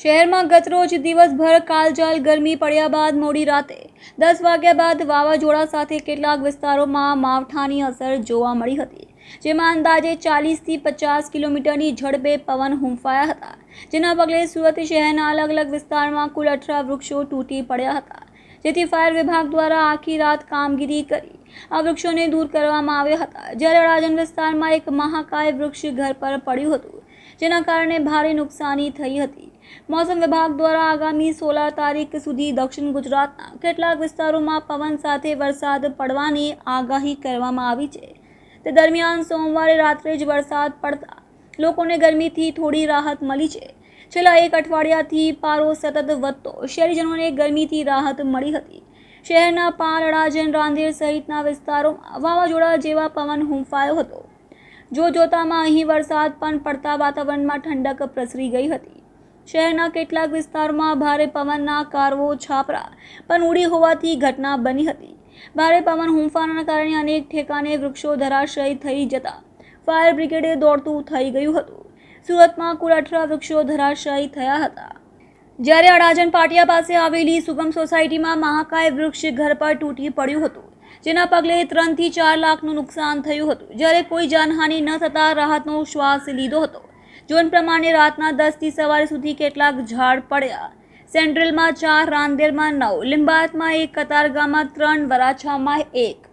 શહેરમાં ગતરોજ દિવસભર કાલજાલ ગરમી પડ્યા બાદ મોડી રાતે દસ વાગ્યા બાદ વાવાઝોડા સાથે કેટલાક વિસ્તારોમાં માવઠાની અસર જોવા મળી હતી, જેમાં અંદાજે ચાલીસથી પચાસ કિલોમીટરની ઝડપે પવન હુંફાયા હતા, જેના પગલે સુરત શહેરના અલગ અલગ વિસ્તારમાં કુલ અઠરા વૃક્ષો તૂટી પડ્યા હતા. જેથી ફાયર વિભાગ દ્વારા આખી રાત કામગીરી કરી આ વૃક્ષોને દૂર કરવામાં આવ્યા હતા. જ્યારે અડાજણ વિસ્તારમાં એક મહાકાય વૃક્ષ ઘર પર પડ્યું હતું, જેના કારણે ભારે નુકસાની થઈ હતી. મોસમ વિભાગ દ્વારા આગામી સોળ તારીખ સુધી દક્ષિણ ગુજરાતના કેટલાક વિસ્તારોમાં પવન સાથે વરસાદ પડવાની આગાહી કરવામાં આવી છે. તે દરમિયાન સોમવારે રાત્રે જ વરસાદ પડતા લોકોને ગરમીથી થોડી રાહત મળી છે. છેલ્લા એક અઠવાડિયાથી પારો સતત વધતો શહેરીજનોને ગરમીથી રાહત મળી હતી. શહેરના પાલ અડાજણ રાંદેર સહિતના વિસ્તારોમાં વાવાઝોડા જેવા પવન હુંફાયો હતો. જો જોતામાં અહીં વરસાદ પણ પડતા વાતાવરણમાં ઠંડક પ્રસરી ગઈ હતી. શહેરના કેટલાક વિસ્તારમાં ભારે પવનના કારવો છાપરા પણ ઉડી હોવાથી ઘટના બની હતી. ભારે પવન હુંફાના કારણે અનેક ઠેકાને વૃક્ષો ધરાશયી થઈ જતા ફાયર બ્રિગેડે દોડતું થઈ ગયું હતું. સુરતમાં કુલ અઠરા વૃક્ષો ધરાશયી થયા હતા. જ્યારે અડાજણ પાટિયા પાસે આવેલી સુગમ સોસાયટીમાં મહાકાય વૃક્ષ ઘર પર તૂટી પડ્યું હતું, જેના પગલે ત્રણથી ચાર લાખનું નુકસાન થયું હતું. જ્યારે કોઈ જાનહાનિ ન થતાં રાહતનો શ્વાસ લીધો હતો. જોન પ્રમાણે રાતના દસથી સવારે સુધી કેટલાક ઝાડ પડ્યા. સેન્ટ્રલમાં ચાર, રાંદેરમાં નવ, લિંબાયતમાં એક કતારગામાં ત્રણ, વરાછામાં એક.